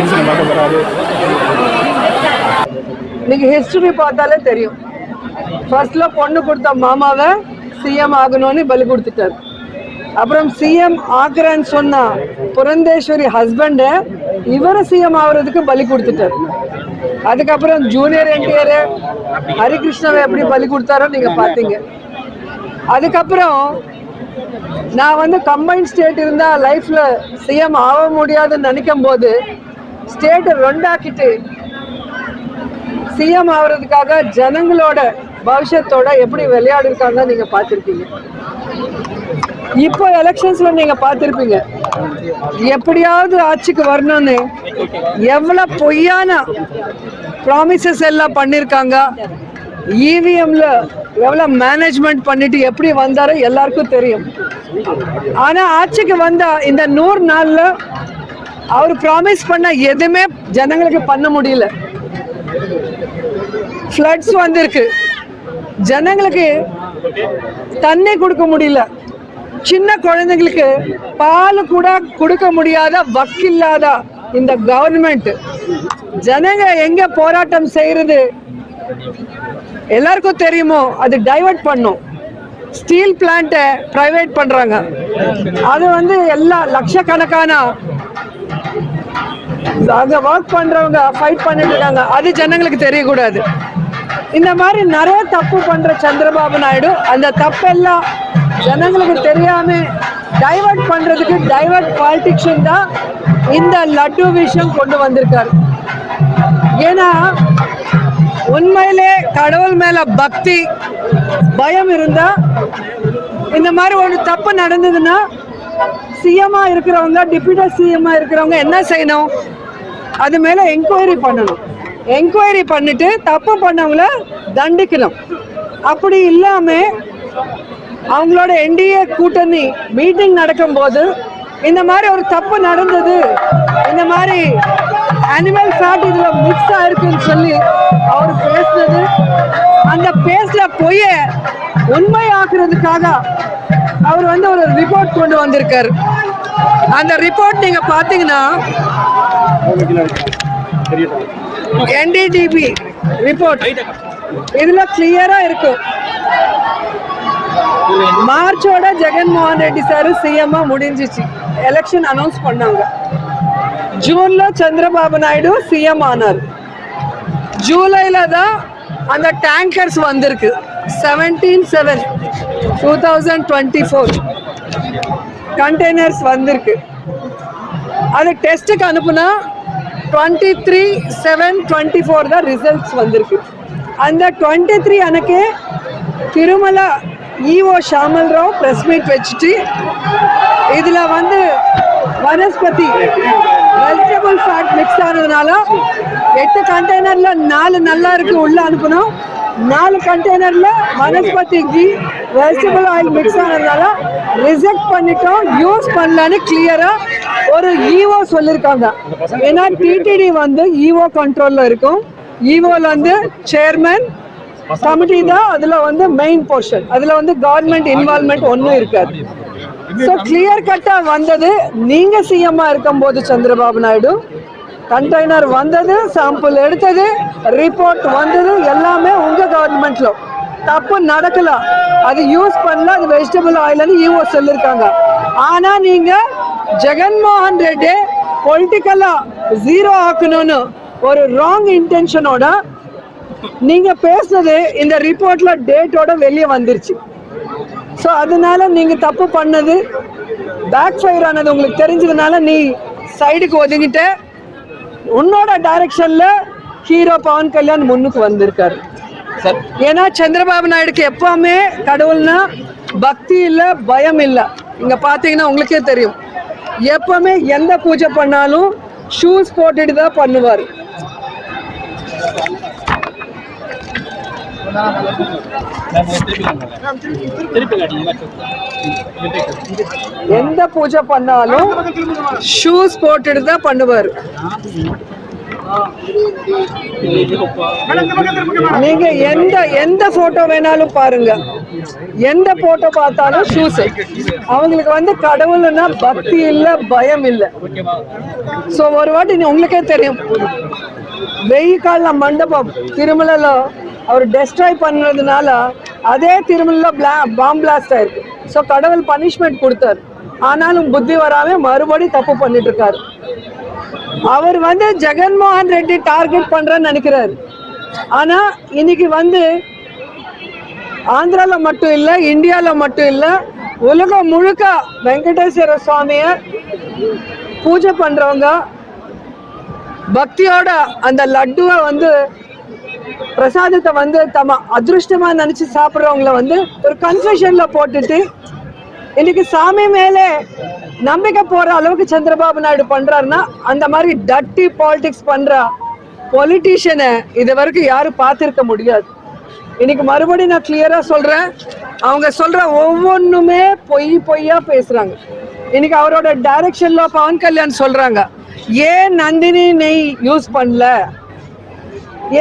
போய் சிறப்பு பார்க்க போறாரு இன்னைக்கு ஹிஸ்டரி பார்த்தாலே தெரியும். ஃபர்ஸ்ட்ல பொண்ணு கொடுத்த மாமாவை சிஎம் ஆகணும்னு பலி கொடுத்துட்டார். அப்புறம் சிஎம் ஆக்குறேன்னு சொன்னா புரந்தேஸ்வரி ஹஸ்பண்ட இவரை சிஎம் ஆகுறதுக்கு பலி கொடுத்துட்டார். அதுக்கப்புறம் ஜூனியர் என்டிஆர் ஹரிகிருஷ்ணாவை எப்படி பலி கொடுத்தாரோ நீங்க பாத்தீங்க அதுக்கப்புறம் நான் வந்து கம்பைன் ஸ்டேட் இருந்தா லைஃப்ல சிஎம் ஆக முடியாதுன்னு நினைக்கும் போது ஸ்டேட்டை ரெண்டாக்கிட்டு சிஎம் ஆகுறதுக்காக ஜனங்களோட பவிஷத்தோட எப்படி விளையாடி நீங்க பார்த்துருப்பீங்க. இப்போ எலெக்ஷன்ஸ்ல நீங்க பார்த்துருப்பீங்க. எப்படியாவது ஆட்சிக்கு வரணும்னு எவ்வளவு பொய்யான ப்ராமிசஸ் எல்லாம் பண்ணிருக்காங்க. இவிஎம்ல எவ்வளவு மேனேஜ்மெண்ட் பண்ணிட்டு எப்படி வந்தாரோ எல்லாருக்கும் தெரியும். ஆனா ஆட்சிக்கு வந்தா இந்த நூறு நாள்ல அவர் ப்ராமிஸ் பண்ண எதுவுமே ஜனங்களுக்கு பண்ண முடியல. ஃப்ளட்ஸ் வந்திருக்கு. ஜனங்களுக்கு தண்ணி கொடுக்க முடியல. சின்ன குழந்தைங்களுக்கு பால் கூட கொடுக்க முடியாத வக்கில்லாத இந்த கவர்மெண்ட் ஜனங்க எங்க போராட்டம் செய்யறது? எல்லாருக்கும் தெரியுமோ? அது டைவர்ட் பண்ணும். ஸ்டீல் பிளான்ட்டை ப்ரைவேட் பண்ணுறாங்க அது வந்து எல்லா லட்சக்கணக்கான அங்க ஒர்க் பண்றவங்க ஃபைட் பண்ணிட்டு இருக்காங்க. அது ஜனங்களுக்கு தெரியக்கூடாது. இந்த மாதிரி நிறைய தப்பு பண்ற சந்திரபாபு நாயுடு அந்த தப்பெல்லாம் ஜனங்களுக்கு தெரியாம டைவர்ட் பண்றதுக்கு டைவர்ட் பாலிட்டிக்ஷன் தான் இந்த லட்டு விஷயம் கொண்டு வந்திருக்காரு. ஏன்னா உண்மையிலே கடவுள் மேல பக்தி பயம் இருந்தா இந்த மாதிரி ஒரு தப்பு நடந்ததுன்னா சிஎம்மா இருக்கிறவங்க டிப்யூட்டி சிஎம்மா இருக்கிறவங்க என்ன செய்யணும்? அது மேலே என்கொயரி பண்ணணும். என்கொயரி பண்ணிட்டு தப்பு பண்ணவங்கள தண்டிக்கணும். அப்படி இல்லாமல் அவங்களோட என்டிஏ கூட்டணி மீட்டிங் நடக்கும்போது இந்த மாதிரி ஒரு தப்பு நடந்தது இந்த மாதிரி அனிமல் ஃபேட் இதுல மிக்ஸ் ஆயிருக்குன்னு சொல்லி அவர் பேசுனது. அந்த பேசுற பொய்ய உண்மையாக்குறதுக்காக அவர் வந்து ஒரு ரிப்போர்ட் கொண்டு வந்திருக்கார். அந்த ரிப்போர்ட் நீங்க பாத்தீங்கன்னா என்டிடிபி ரிப்போர்ட் இதுல கிளியரா இருக்கும் மார்ச்சோட ஜெகன்மோகன் ரெட்டி சார் சிஎம் முடிஞ்சிச்சு. எலெக்ஷன் அனௌன்ஸ் பண்ணாங்க. ஜூன்ல சந்திரபாபு நாயுடு சிஎம் ஆனார் ஜூலைல தான் அந்த டேங்கர்ஸ் வந்திருக்கு seventeen seven two thousand twenty four containers வந்திருக்கு அது டெஸ்ட்டுக்கு அனுப்புனா twenty three seven twenty four தான் ரிசல்ட்ஸ் வந்திருக்கு அந்த டுவெண்ட்டி த்ரீ எனக்கு Tirumala EO Shyamal Rao press meet வச்சுட்டு இதில் வந்து வனஸ்பதி வெஜிடபிள் ஃபேட் மிக்ஸ் ஆனதுனால எட்டு கண்டெய்னர்ல நாலு நல்லா இருக்கு உள்ள அனுப்பணும். நாலு கண்டெய்னர்ல vanaspati ghee vegetable oil mix ஆனதுனால ரிஜெக்ட் பண்ணிட்டோம் யூஸ் பண்ணலன்னு கிளியரா ஒரு ஈஓ சொல்லியிருக்காங்க ஏன்னா டிடிடி வந்து ஈஓ கண்ட்ரோல்ல இருக்கும். ஈஓல வந்து சேர்மன் கமிட்டி தான் அதுல வந்து மெயின் போர்ஷன் அதுல வந்து கவர்மெண்ட் இன்வால்மெண்ட் ஒன்றும் இருக்காது. ஸோ கிளியர் கட்டா வந்தது. நீங்க சிஎம்மா இருக்கும்போது சந்திரபாபு நாயுடு கண்டெய்னர் வந்தது சாம்பிள் எடுத்தது ரிப்போர்ட் வந்தது எல்லாமே உங்க கவர்மெண்ட்ல தப்பு நடக்கலாம் அது யூஸ் பண்ணல அது வெஜிடபிள் ஆயில்னு யூஓ சொல்லியிருக்காங்க ஆனா நீங்க ஜெகன்மோகன் ரெட்டி பொலிட்டிக்கலா ஜீரோ ஆக்கணும்னு ஒரு ராங் இன்டென்ஷனோட நீங்க பேசுனது இந்த ரிப்போர்ட்ல டேட்டோட வெளியே வந்துருச்சு. ஸோ அதனால நீங்க தப்பு பண்ணது பேக் ஃபயர் ஆனது உங்களுக்கு தெரிஞ்சதுனால நீ சைடுக்கு ஒதுங்கிட்ட. உன்னோட டைரக்ஷன்ல ஹீரோ பவன் கல்யாண் முன்னுக்கு வந்திருக்காரு. சார் ஏன்னா சந்திரபாபு நாயுடுக்கு எப்பவுமே கடவுள்னா பக்தி இல்ல பயம் இல்ல. இங்க பாத்தீங்கன்னா உங்களுக்கே தெரியும். எப்பவுமே எந்த பூஜை பண்ணாலும் ஷூஸ் போட்டுட்டு தான் பண்ணுவார். எந்த பூஜை பண்ணாலும் ஷூஸ் போட்டுட்டு தான் பண்ணுவார். நீங்க எந்த எந்த போட்டோ வேணாலும் பாருங்க. எந்த போட்டோ பார்த்தாலும் ஷூஸ் அவங்களுக்கு வந்து கடவுள்னா பக்தி இல்ல பயம் இல்ல. சோ ஒரு வாட்டி உங்களுக்கே தெரியும். வெயில் கால மண்டபம் திருமலைல அவர் டெஸ்ட்ராய் பண்ணதுனால அதே திருமலைல பாம் பிளாஸ்ட் ஆயிருக்கு. ஸோ கடவுள் பனிஷ்மெண்ட் கொடுத்தாரு. ஆனாலும் புத்தி வராமல் மறுபடி தப்பு பண்ணிட்டு இருக்காரு அவர் வந்து ஜெகன்மோகன் ரெட்டி டார்கெட் பண்ணுறேன்னு நினைக்கிறாரு. ஆனால் இன்னைக்கு வந்து ஆந்திராவில் மட்டும் இல்லை இந்தியாவில் மட்டும் இல்லை உலகம் முழுக்க வெங்கடேஸ்வர சுவாமியை பூஜை பண்ணுறவங்க பக்தியோட அந்த லட்டுவை வந்து பிரசாதத்தை வந்து தம அதிருஷ்டமா நினைச்சு சாப்பிட்றவங்கள வந்து ஒரு கன்ஃபியூஷன்ல போட்டுட்டு இன்னைக்கு சாமி மேலே நம்பிக்கை போற அளவுக்கு சந்திரபாபு நாயுடு பண்றாருன்னா அந்த மாதிரி டட்டி பாலிடிக்ஸ் பண்ற பொலிட்டீஷியனை இது வரைக்கும் யாரும் பார்த்திருக்க முடியாது. இன்னைக்கு மறுபடியும் நான் கிளியரா சொல்றேன். அவங்க சொல்ற ஒவ்வொன்றுமே பொய் பொய்யா பேசுறாங்க. இன்னைக்கு அவரோட டைரக்ஷன்ல பவன் கல்யாண் சொல்றாங்க ஏன் நந்தினி நெய் யூஸ் பண்ணல?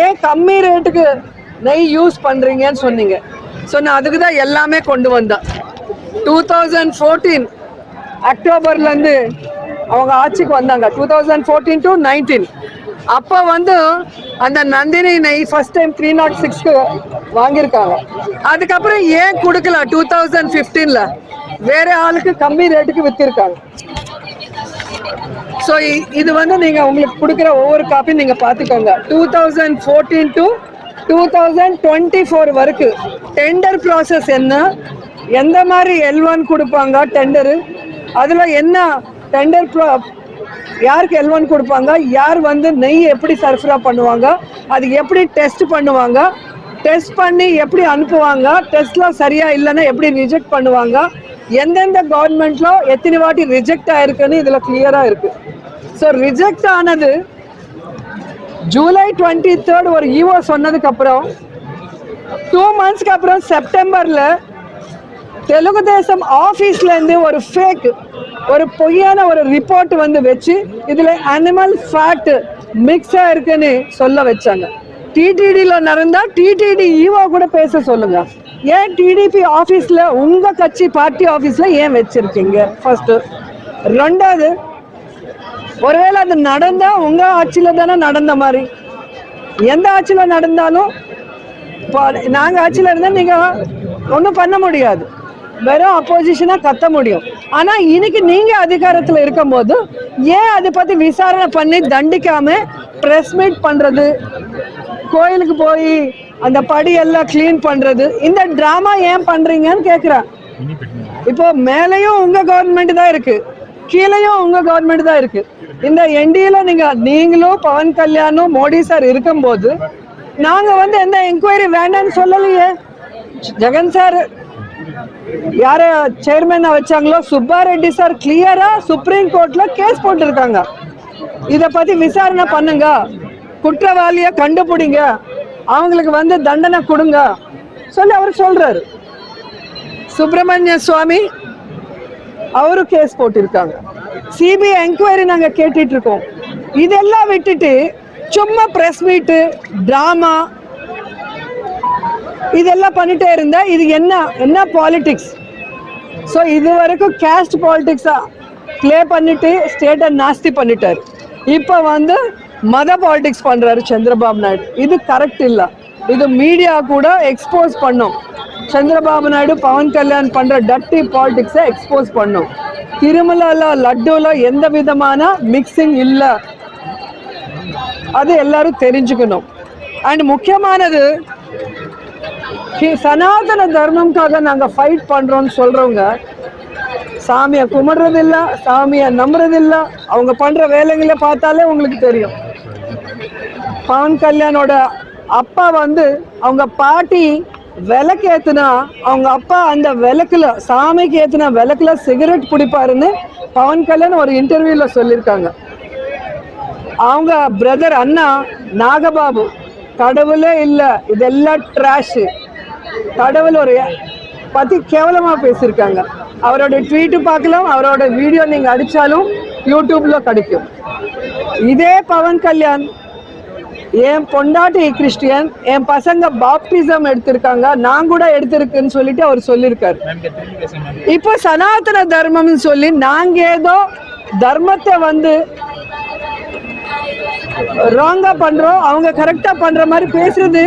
ஏன் கம்மி ரேட்டுக்கு நெய் யூஸ் பண்ணுறீங்கன்னு சொன்னீங்க. ஸோ நான் அதுக்கு தான் எல்லாமே கொண்டு வந்தேன். டூ தௌசண்ட் ஃபோர்டீன் அக்டோபர்லேருந்து அவங்க ஆட்சிக்கு வந்தாங்க. Two thousand fourteen to nineteen அப்போ வந்து அந்த நந்தினி நெய் ஃபர்ஸ்ட் டைம் த்ரீ நாட் சிக்ஸ்க்கு வாங்கியிருக்காங்க. அதுக்கப்புறம் ஏன் கொடுக்கல டூ தௌசண்ட் ஃபிஃப்டீனில் வேற ஆளுக்கு கம்மி ரேட்டுக்கு வித்திருக்காங்க. ஸோ இது வந்து நீங்கள் உங்களுக்கு கொடுக்குற ஒவ்வொரு காப்பியும் நீங்கள் பார்த்துக்கோங்க two thousand fourteen to two thousand twenty four வரைக்கும் டெண்டர் ப்ராசஸ் என்ன எந்த மாதிரி எல் ஒன் கொடுப்பாங்க டெண்டரு அதில் என்ன டெண்டர் ப்ரா யாருக்கு எல் ஒன் கொடுப்பாங்க யார் வந்து நெய் எப்படி சர்ஃபரா பண்ணுவாங்க அது எப்படி டெஸ்ட் பண்ணுவாங்க டெஸ்ட் பண்ணி எப்படி அனுப்புவாங்க டெஸ்ட்லாம் சரியா இல்லைன்னா எப்படி ரிஜெக்ட் பண்ணுவாங்க எந்தெந்த கவர்மெண்ட்ல எத்தனை வாட்டி ரிஜெக்ட் ஆயிருக்குன்னு இதுல கிளியரா இருக்கு. ஸோ ரிஜெக்ட் ஆனது ஜூலை டுவெண்ட்டி தேர்ட் ஒரு ஈஓ சொன்னதுக்கு அப்புறம் டூ மந்த்ஸ்க்கு அப்புறம் செப்டம்பர்ல தெலுங்கு தேசம் ஆஃபீஸ்ல இருந்து ஒரு ஃபேக் ஒரு பொய்யான ஒரு ரிப்போர்ட் வந்து வச்சு இதுல அனிமல் ஃபேக்ட் மிக்ஸ் ஆயிருக்குன்னு சொல்ல வச்சாங்க. டிடிடியில் நடந்தா டிடிடி ஈவோ கூட பேச சொல்லுங்க. ஏன் டிடிபி ஆஃபீஸில் உங்கள் கட்சி பார்ட்டி ஆஃபீஸில் ஏன் வச்சிருக்கீங்க? ஃபஸ்ட்டு ரெண்டாவது ஒருவேளை அது நடந்தால் உங்கள் ஆட்சியில் தானே நடந்த மாதிரி. எந்த ஆட்சியில் நடந்தாலும் இப்போ நாங்கள் ஆட்சியில் இருந்தால் நீங்கள் ஒன்றும் பண்ண முடியாது. வெறும் அப்போசிஷனாக கத்த முடியும். ஆனால் இன்னைக்கு நீங்கள் அதிகாரத்தில் இருக்கும்போது ஏன் அதை பற்றி விசாரணை பண்ணி தண்டிக்காமல் ப்ரெஸ் மீட் பண்ணுறது கோயிலுக்கு போய் அந்த படியெல்லாம் கிளீன் க்ளீன் பண்றது. இந்த டிராமா ஏன் பண்றீங்கன்னு கேக்குறேன். இப்போ மேலேயும் உங்க கவர்மெண்ட் தான் இருக்கு. கீழேயும் உங்க கவர்மெண்ட் தான் இருக்கு. இந்த என்டிஏல நீங்க நீங்களும் பவன் கல்யாணும் மோடி சார் இருக்கும்போது நாங்க வந்து எந்த என்கொயரி வேண்டாம்னு சொல்லலையே. ஜெகன் சார் யார சேர்மேனா வச்சாங்களோ சுப்பாரெட்டி சார் கிளியரா சுப்ரீம் கோர்ட்ல கேஸ் போட்டிருக்காங்க. இத பத்தி விசாரணை பண்ணுங்க. குற்றவாளிய கண்டுபிடிங்க. அவங்களுக்கு வந்து தண்டனை கொடுங்க. சொல்லி அவர் சொல்றாரு. சுப்பிரமணிய சுவாமி அவரும் கேஸ் போட்டிருக்காங்க. சிபிஐ என்கொயரி நாங்கள் கேட்டுட்டு இருக்கோம் இதெல்லாம் விட்டுட்டு சும்மா பிரஸ் மீட்டு டிராமா இதெல்லாம் பண்ணிட்டே இருந்தா இது என்ன என்ன பாலிடிக்ஸ் ஸோ இது வரைக்கும் கேஸ்ட் பாலிடிக்ஸா ப்ளே பண்ணிட்டு ஸ்டேட்டை நாஸ்தி பண்ணிட்டார். இப்போ வந்து மத பாலிடிக்ஸ் பண்ணுறாரு சந்திரபாபு நாயுடு. இது கரெக்ட் இல்லை. இது மீடியா கூட எக்ஸ்போஸ் பண்ணும். சந்திரபாபு நாயுடு பவன் கல்யாண் பண்ணுற டட்டி பாலிடிக்ஸை எக்ஸ்போஸ் பண்ணும். திருமலால லட்டுல எந்த விதமான மிக்சிங் இல்லை. அது எல்லாரும் தெரிஞ்சுக்கணும். அண்ட் முக்கியமானது சனாதன தர்மம்காக நாங்கள் ஃபைட் பண்ணுறோன்னு சொல்கிறவங்க சாமியை கும்பிடுறது சாமியை நம்புறதில்ல. அவங்க பண்ணுற வேலைகளை பார்த்தாலே உங்களுக்கு தெரியும். பவன் கல்யாணோட அப்பா வந்து அவங்க பாட்டி விளக்கு ஏற்றுனா அவங்க அப்பா அந்த விளக்குல சாமிக்கு ஏற்றுனா விளக்குல சிகரெட் பிடிப்பாருன்னு பவன் கல்யாண் ஒரு இன்டர்வியூவில் சொல்லியிருக்காங்க. அவங்க பிரதர் அண்ணா நாகபாபு கடவுளே இல்லை இதெல்லாம் ட்ராஷு கடவுள் ஒரு பத்தி கேவலமா பேசியிருக்காங்க. அவரோட ட்வீட்டு பார்க்கலாம் அவரோட வீடியோ நீங்க அடிச்சாலும் யூடியூப்ல கிடைக்கும். இதே பவன் கல்யாண் என் பொண்டாட்டி கிறிஸ்டியன் என் பசங்க பாப்டிசம் எடுத்திருக்காங்க நான் கூட எடுத்திருக்குன்னு சொல்லிட்டு அவர் சொல்லியிருக்காரு. இப்போ சனாதன தர்மம்னு சொல்லி நாங்க ஏதோ தர்மத்தை வந்து ராங்கா பண்றோம் அவங்க கரெக்டா பண்ற மாதிரி பேசுறது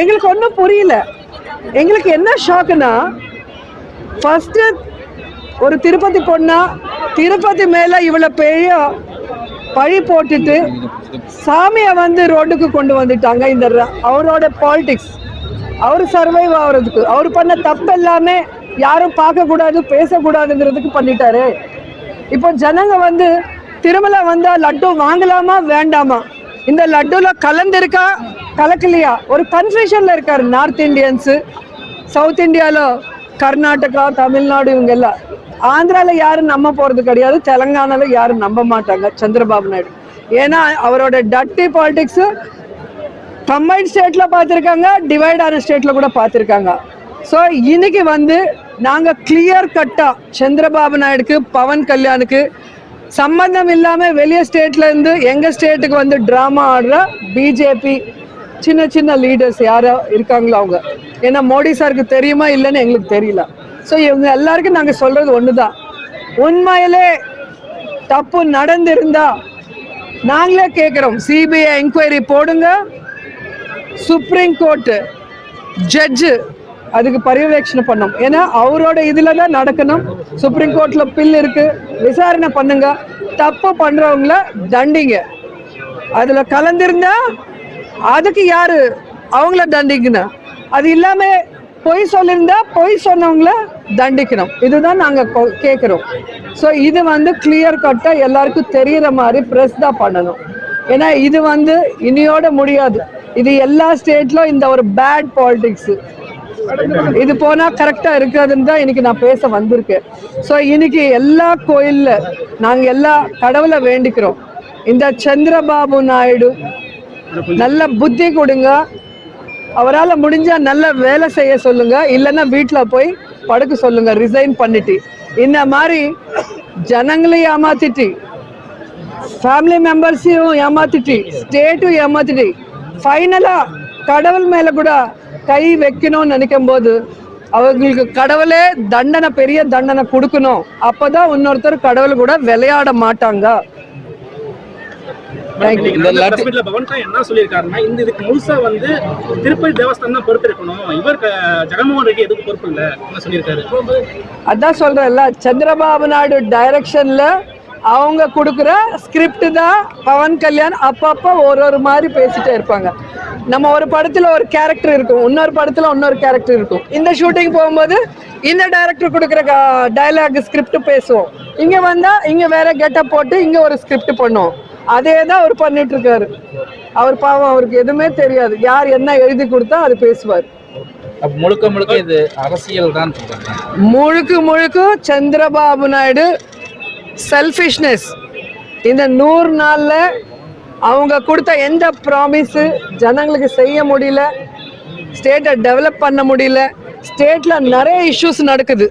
எங்களுக்கு ஒன்றும் புரியல. எங்களுக்கு என்ன ஷாக்குன்னா ஃபஸ்ட்டு ஒரு திருப்பதி பொண்ணா திருப்பதி மேலே இவ்வளோ பெரிய பழி போட்டுட்டு சாமியை வந்து ரோட்டுக்கு கொண்டு வந்துட்டாங்க இந்த அவரோட பாலிடிக்ஸ் அவர் சர்வைவ் ஆகிறதுக்கு அவர் பண்ண தப்பு எல்லாமே யாரும் பார்க்கக்கூடாது பேசக்கூடாதுங்கிறதுக்கு பண்ணிட்டாரு. இப்போ ஜனங்க வந்து திருமலை வந்தால் லட்டு வாங்கலாமா வேண்டாமா? இந்த லட்டுல கலந்திருக்கா? கலக்கலையா? ஒரு கன்ஃபியூஷன்ல இருக்காரு நார்த் இந்தியன்ஸு சவுத் இந்தியாவில் கர்நாடகா தமிழ்நாடு இவங்க எல்லாம் யாரும் நம்ப போகிறது கிடையாது தெலங்கானாவில் யாரும் நம்ப மாட்டாங்க சந்திரபாபு நாயுடு. ஏன்னா அவரோட டட்டி பாலிடிக்ஸு கம்பைன் ஸ்டேட்டில் பார்த்துருக்காங்க டிவைட் ஆன ஸ்டேட்டில் கூட பார்த்துருக்காங்க. ஸோ இன்னைக்கு வந்து நாங்கள் கிளியர் கட்டாக சந்திரபாபு நாயுடுக்கு பவன் கல்யாணுக்கு சம்பந்தம் இல்லாமல் வெளியே ஸ்டேட்லேருந்து எங்கள் ஸ்டேட்டுக்கு வந்து ட்ராமா ஆடுற பிஜேபி சின்ன சின்ன லீடர்ஸ் யாரோ இருக்காங்களோ அவங்க. ஏன்னா மோடி சாருக்கு தெரியுமா இல்லைன்னு எங்களுக்கு தெரியல. ஸோ இவங்க எல்லாருக்கும் நாங்கள் சொல்றது தான் உண்மையிலே தப்பு நடந்திருந்தா நாங்களே கேட்குறோம் சிபிஐ என்கொயரி போடுங்க. சுப்ரீம் கோர்ட்டு ஜட்ஜு அதுக்கு பரிவேட்சணை பண்ணும். ஏன்னா அவரோட இதில் தான் நடக்கணும். சுப்ரீம் கோர்ட்டில் பில் இருக்குது விசாரணை பண்ணுங்க. தப்பு பண்ணுறவங்கள தண்டிங்க. அதில் கலந்திருந்தால் அதுக்கு யாரு? அவங்கள தண்டிக்கணும். அது இல்லாம பொய் சொல்லியிருந்தா பொய் சொன்னவங்கள தண்டிக்கணும். இதுதான் நாங்க கொ- ஸோ இது வந்து கிளியர் கட்டா எல்லாருக்கும் தெரியற மாதிரி ப்ரெஸ் தான் பண்ணணும். ஏன்னா இது வந்து இனியோட முடியாது. இது எல்லா ஸ்டேட்லும் இந்த ஒரு பேட் பாலிடிக்ஸ் இது போனா கரெக்டா இருக்காதுன்னு தான் இன்னைக்கு நான் பேச வந்திருக்கேன். ஸோ இன்னைக்கு எல்லா கோயில்ல நாங்க எல்லா கடவுளை வேண்டிக்கிறோம். இந்த சந்திரபாபு நாயுடு நல்ல புத்தி கொடுங்க. அவரால் முடிஞ்சால் நல்ல வேலை செய்ய சொல்லுங்க. இல்லைன்னா வீட்டில் போய் படுக்க சொல்லுங்க. ரிசைன் பண்ணிட்டு. இந்த மாதிரி ஜனங்களையும் ஏமாத்திட்டு ஃபேமிலி மெம்பர்ஸையும் ஏமாத்திட்டு ஸ்டேட்டும் ஏமாத்திட்டு ஃபைனலாக கடவுள் மேலே கூட கை வைக்கணும்னு நினைக்கும் போது அவங்களுக்கு கடவுளே தண்டனை பெரிய தண்டனை கொடுக்கணும். அப்பதான் இன்னொருத்தர் கடவுள் கூட விளையாட மாட்டாங்க. பவன் என்ன சொல்லியிருக்காருன்னா இந்த இதுக்கு முழுசா வந்து திருப்பதி தேவஸ்தானம் தான் பொறுப்பு இருக்கணும் இவர் ஜெகன்மோகன் ரெட்டி எதுக்கு பொறுப்பு இல்ல என்ன சொல்லியிருக்காரு? அதான் சொல்றேன்ல சந்திரபாபு நாயுடு டைரக்ஷன்ல அவங்க கொடுக்குற ஸ்கிரிப்ட் தான் பவன் கல்யாண் அப்பப்போ ஒரு ஒரு மாதிரி பேசிட்டே இருப்பாங்க. நம்ம ஒரு படத்துல ஒரு கேரக்டர் இருக்கும் இன்னொரு படத்துல இன்னொரு கேரக்டர் இருக்கும். இந்த ஷூட்டிங் போகும்போது இந்த டைரக்டர் கொடுக்குற டயலாக் ஸ்கிரிப்ட் பேசுவோம். இங்க வந்தா இங்க வேற கெட்டப் போட்டு இங்க ஒரு ஸ்கிரிப்ட் பண்ணுவோம். அதே தான் அவர் பண்ணிட்டு இருக்காரு அவர் பாவம் அவருக்கு எதுவுமே தெரியாது. யார் என்ன எழுதி கொடுத்தா அது பேசுவார். முழுக்க முழுக்க இது அரசியல் தான் முழுக்க முழுக்க சந்திரபாபு நாயுடு செல்ஃபிஷ்னஸ் இந்த நூறு நாள்ல அவங்க கொடுத்த எந்த ப்ராமிஸு ஜனங்களுக்கு செய்ய முடியல ஸ்டேட்டை டெவலப் பண்ண முடியல ஸ்டேட்ல நிறைய இஷ்யூஸ் நடக்குது.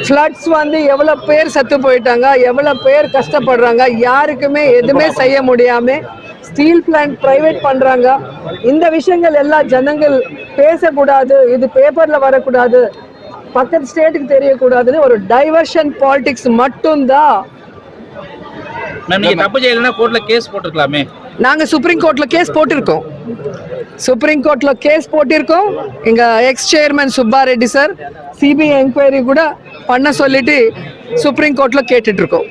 ஃப்ளட்ஸ் வந்து எவ்வளோ பேர் செத்து போயிட்டாங்க எவ்வளோ பேர் கஷ்டப்படுறாங்க யாருக்குமே எதுவுமே செய்ய முடியாமல் ஸ்டீல் பிளான்ட் ப்ரைவேட் பண்ணுறாங்க இந்த விஷயங்கள் எல்லாம் ஜனங்கள் பேசக்கூடாது இது பேப்பரில் வரக்கூடாது பக்கத்து ஸ்டேட்டுக்கு தெரியக்கூடாதுன்னு ஒரு டைவர்ஷன் பாலிடிக்ஸ் மட்டும்தான். நீங்க தப்பு செய்யலைன்னா கோர்ட்ல கேஸ் போட்டுருக்கலாமே. நாங்க சுப்ரீம் கோர்ட்ல கேஸ் போட்டிருக்கோம். சுப்ரீம் கோர்ட்ல கேஸ் போட்டிருக்கோம். எங்க ex chairman Subba Reddy sir CBI enquiry கூட பண்ண சொல்லிட்டு சுப்ரீம் கோர்ட்ல கேட்டுட்டு இருக்கோம்.